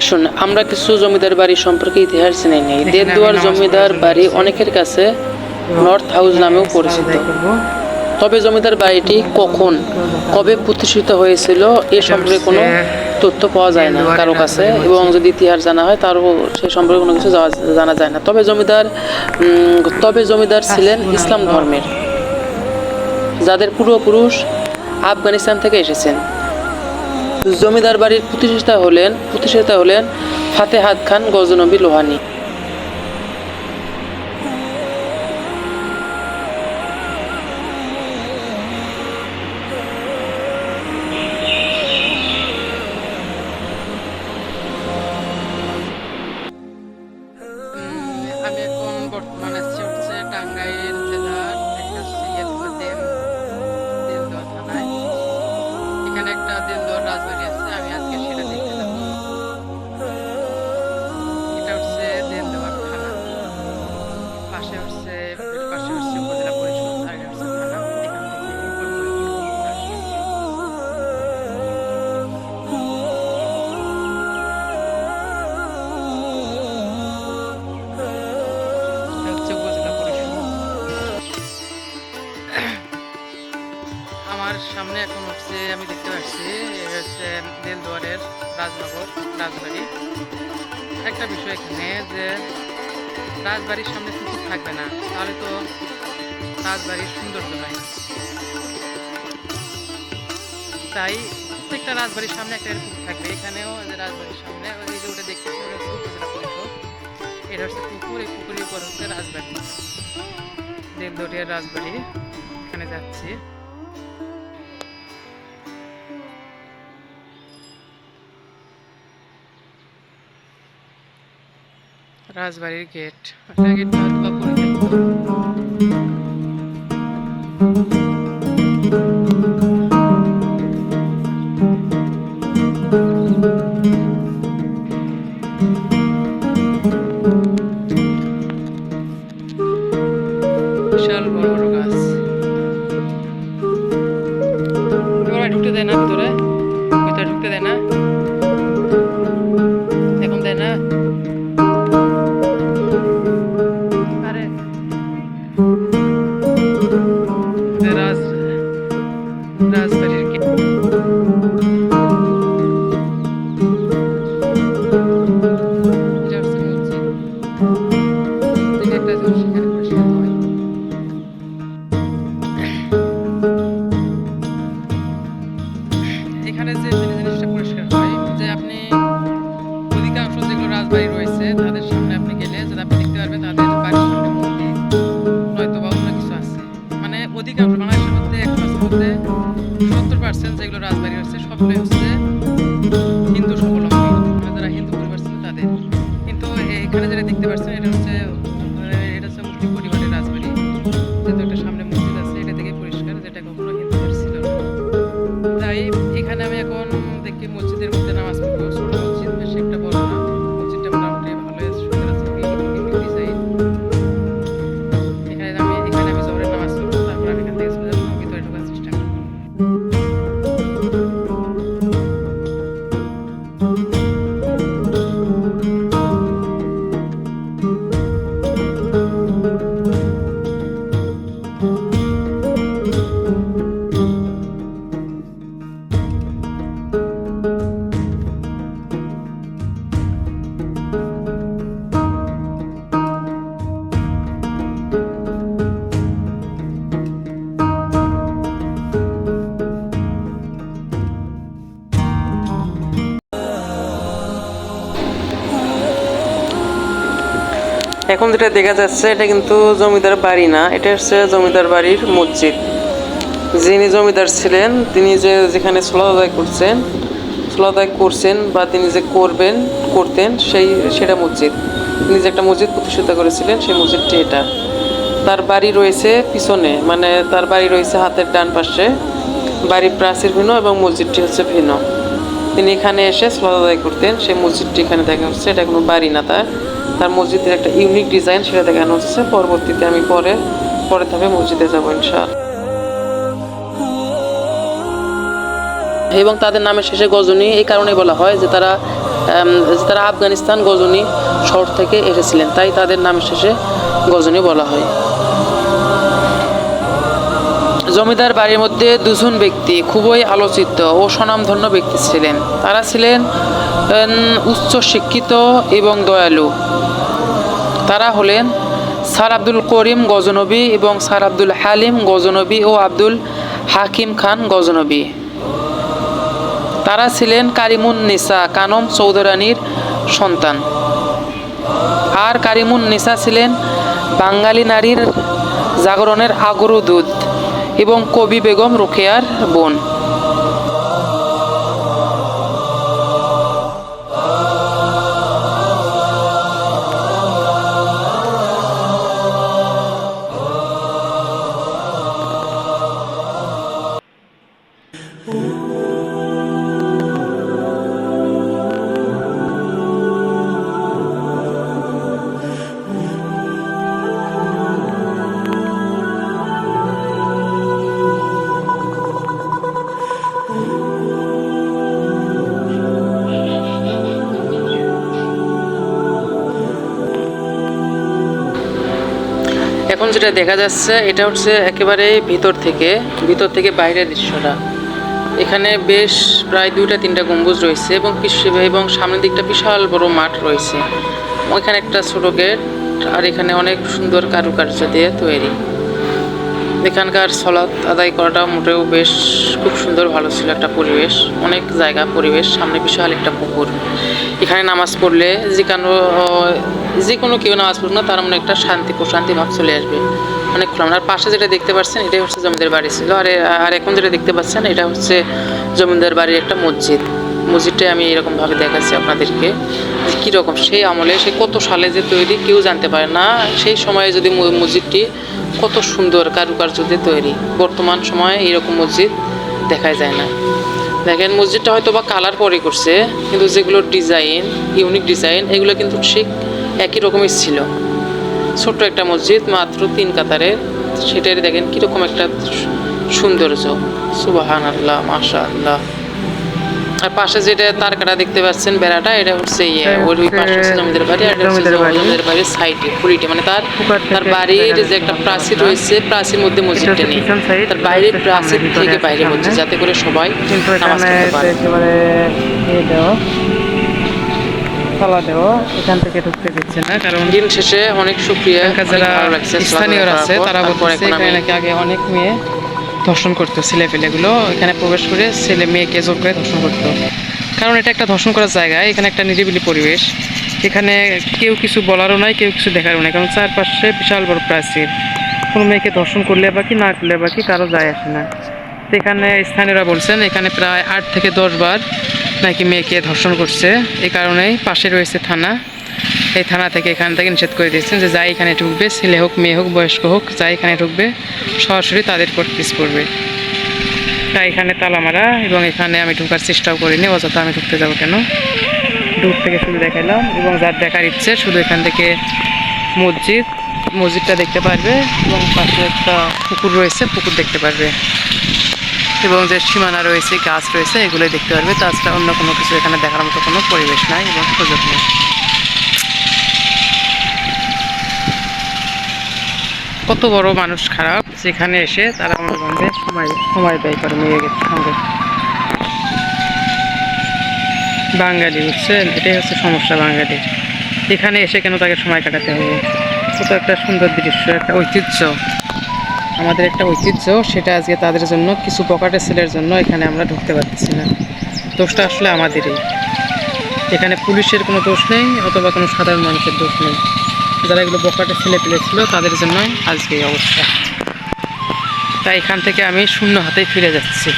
আসুন আমরা কিছু জমিদার বাড়ি সম্পর্কে ইতিহাস জেনে নিই। এখানে দেবদুয়ার জমিদার বাড়ি অনেকের কাছে নর্থ হাউস নামেও পরিচিত। তবে জমিদার বাড়িটি কখন কবে প্রতিষ্ঠিত হয়েছিল এ সম্পর্কে কোনো তথ্য পাওয়া যায় না কারও কাছে এবং যদি ইতিহাস জানা হয় তারও সে সম্পর্কে কোনো কিছু জানা যায় না। তবে জমিদার তবে জমিদার ছিলেন ইসলাম ধর্মের। যাদের পূর্বপুরুষ আফগানিস্তান থেকে এসেছেন। জমিদার বাড়ির প্রতিষ্ঠাতা হলেন প্রতিষ্ঠাতা হলেন ফাতেহাত খান গজনবী লোহানী। এখানে যে রাজবাড়ির সামনে পুকুর থাকবে না, তাহলে তো রাজবাড়ির সৌন্দর্য হয় তাই প্রত্যেকটা রাজবাড়ির সামনে একটা করে পুকুর থাকবে, এখানেও যে রাজবাড়ির সামনে, ওই যে ওটা পরিষদ এটা হচ্ছে পুকুর, এই পুকুরের উপর হচ্ছে রাজবাড়ি। দেবদরিয়ার রাজবাড়ি, এখানে যাচ্ছি। রাজবাড়ির গেট গেট অধিকাংশ এখন যেটা দেখা যাচ্ছে, এটা কিন্তু জমিদার বাড়ি না, এটা হচ্ছে জমিদার বাড়ির মসজিদ। যিনি জমিদার ছিলেন, তিনি যে যেখানে সোলা আদায় করছেন সোলা আদায় করছেন বা তিনি যে করবেন, করতেন, সেই, সেটা মসজিদ। তিনি যে একটা মসজিদ প্রতিষ্ঠিত করেছিলেন, সেই মসজিদটি এটা। তার বাড়ি রয়েছে পিছনে মানে তার বাড়ি রয়েছে হাতের ডান পাশে। বাড়ির প্রাচীর ভিন্ন এবং মসজিদটি হচ্ছে ভিন্ন। তিনি এখানে এসে সোলা আদায় করতেন, সেই মসজিদটি এখানে দেখা হচ্ছে এটা কোনো বাড়ি না তার। তার মসজিদের একটা ইউনিক ডিজাইন সেটা দেখানো হচ্ছে। পরবর্তীতে আমি পরে পরে ধাপে মসজিদে যাব ইনশাআল্লাহ। এবং তাদের নামের শেষে গজনী এই কারণে বলা হয় যে তারা উম, তারা আফগানিস্তান গজনী শহর থেকে এসেছিলেন। তাই তাদের নামের শেষে গজনী বলা হয়। জমিদার বাড়ির মধ্যে দুজন ব্যক্তি খুবই আলোচিত ও স্বনামধন্য ব্যক্তি ছিলেন। তারা ছিলেন উচ্চ শিক্ষিত এবং দয়ালু। তারা হলেন স্যার আব্দুল করিম গজনবী এবং স্যার আব্দুল হালিম গজনবী ও আব্দুল হাকিম খান গজনবী। তারা ছিলেন কারিমুন নিসা কানম চৌধুরানীর সন্তান। আর কারিমুন নিসা ছিলেন বাঙালি নারীর জাগরণের আগরদূত এবং কবি বেগম রোকেয়ার বোন। এখন যেটা দেখা যাচ্ছে, এটা হচ্ছে একেবারে ভিতর থেকে ভিতর থেকে বাইরের দৃশ্যটা। এখানে বেশ প্রায় দুইটা, তিনটা গম্বুজ রয়েছে এবং এবং সামনের দিকটা বিশাল বড় মাঠ রয়েছে। ওইখানে একটা ছোট গেট আর এখানে অনেক সুন্দর কারুকার্য দিয়ে তৈরি। এখানকার সলাৎ আদায় করাটা মোটেও বেশ খুব সুন্দর ভালো ছিল একটা পরিবেশ, অনেক জায়গা, পরিবেশ, সামনে বিশাল একটা পুকুর। এখানে নামাজ পড়লে যে কোনো যে কোনো কেউ নামাজ পড়ুক না, তার মনে একটা শান্তি, প্রশান্তি ভাব চলে আসবে। অনেক খোলা আর পাশে যেটা দেখতে পাচ্ছেন, এটাই হচ্ছে জমিদার বাড়ি ছিল। আর আর এখন যেটা দেখতে পাচ্ছেন, এটা হচ্ছে জমিদার বাড়ির একটা মসজিদ। মসজিদটাই আমি এরকমভাবে দেখাচ্ছি আপনাদেরকে। কীরকম, সেই আমলে সে কত সালে যে তৈরি, কেউ জানতে পারে না। সেই সময়ে যদি মসজিদটি কত সুন্দর কারুকার্য দিয়ে তৈরি। বর্তমান সময়ে এরকম মসজিদ দেখাই যায় না। দেখেন, মসজিদটা হয়তো বা কালার পরে করছে, কিন্তু যেগুলো ডিজাইন ইউনিক ডিজাইন এগুলো কিন্তু ঠিক একই রকমই ছিল। ছোট্ট একটা মসজিদ মাত্র তিন কাতারে। সেটাই দেখেন কীরকম একটা সৌন্দর্য। সুবাহান আল্লাহ মাশা আল্লাহ আর পাশে যেটা তার কাটা দেখতে পাচ্ছেন বেড়াটা এটা হচ্ছে ইয়ে ওর ওই পাশে হচ্ছে জমিদার বাড়ি আর এটা হচ্ছে জমিদার বাড়ির সাইডে পুরিটে। মানে তার তার বাড়ির যে একটা প্রাচীর রয়েছে প্রাচীর মধ্যে মসজিদটা নেই। তার হচ্ছে প্রাচীর থেকে বাইরে হচ্ছে যাতে করে সবাই নামাজ পড়তে পারে। তালা দেওয়া এখান থেকে ঢুকতে দিচ্ছে না কারণ দিন শেষে অনেক শুক্রিয়া যারা স্থানীয়রা আছে তারা বলতেছে এখানে নাকি আগে অনেক মেয়ে ধর্ষণ করতো ছেলে পেলেগুলো এখানে প্রবেশ করে ছেলে মেয়েকে জোর করে ধর্ষণ করতো। কারণ এটা একটা ধর্ষণ করার জায়গা এখানে একটা নিরিবিলি পরিবেশ। এখানে কেউ কিছু বলারও নাই কেউ কিছু দেখারও নাই কারণ চারপাশে বিশাল বড় প্রাচীর। কোনো মেয়েকে ধর্ষণ করলে বা কি না করলে বা কি কারও যায় আসে না। এখানে স্থানীয়রা বলছেন এখানে প্রায় আট থেকে দশ বার নাকি মেয়েকে ধর্ষণ করছে এই কারণেই পাশে রয়েছে থানা। এই থানা থেকে এখান থেকে নিষেধ করে দিয়েছেন যে যাই এখানে ঢুকবে, ছেলে হোক, মেয়ে হোক, বয়স্ক হোক, যাই এখানে ঢুকবে, সরাসরি তাদের উপর পিস পড়বে। তাই এখানে তালা মারা এবং এখানে আমি ঢোকার চেষ্টাও করিনি, অযথা আমি ঢুকতে যাব কেন? দূর থেকে শুধু দেখাইলাম এবং যার দেখার ইচ্ছে শুধু এখান থেকে মসজিদ, মসজিদটা দেখতে পারবে এবং পাশে একটা পুকুর রয়েছে, পুকুর দেখতে পারবে। এবং যে সীমানা রয়েছে, গাছ রয়েছে, এগুলোই দেখতে পারবে। তাছাড়া অন্য কোনো কিছু এখানে দেখার মতো কোনো পরিবেশ নাই এবং সুযোগ নেই। কত বড় মানুষ খারাপ, যেখানে এসে তারা আমার বন্ধে সময় সময় ব্যয় করে মেয়েদের সঙ্গে। বাঙালি, বুঝছেন? এটাই হচ্ছে সমস্যা বাঙালির এখানে এসে কেন তাকে সময় কাটাতে হবে? কত একটা সুন্দর দৃশ্য, একটা ঐতিহ্য। আমাদের একটা ঐতিহ্য, সেটা আজকে তাদের জন্য কিছু পকেটের সেলের জন্য এখানে আমরা ঢুকতে পারতেছি না। দোষটা আসলে আমাদেরই। এখানে পুলিশের কোনো দোষ নেই, অথবা কোনো সাধারণ মানুষের দোষ নেই। যারা এগুলো বকাটে ছেলে পেলেছিল তাদের জন্যই আজকে এই অবস্থা। তাই এখান থেকে আমি শূন্য হাতেই ফিরে যাচ্ছি।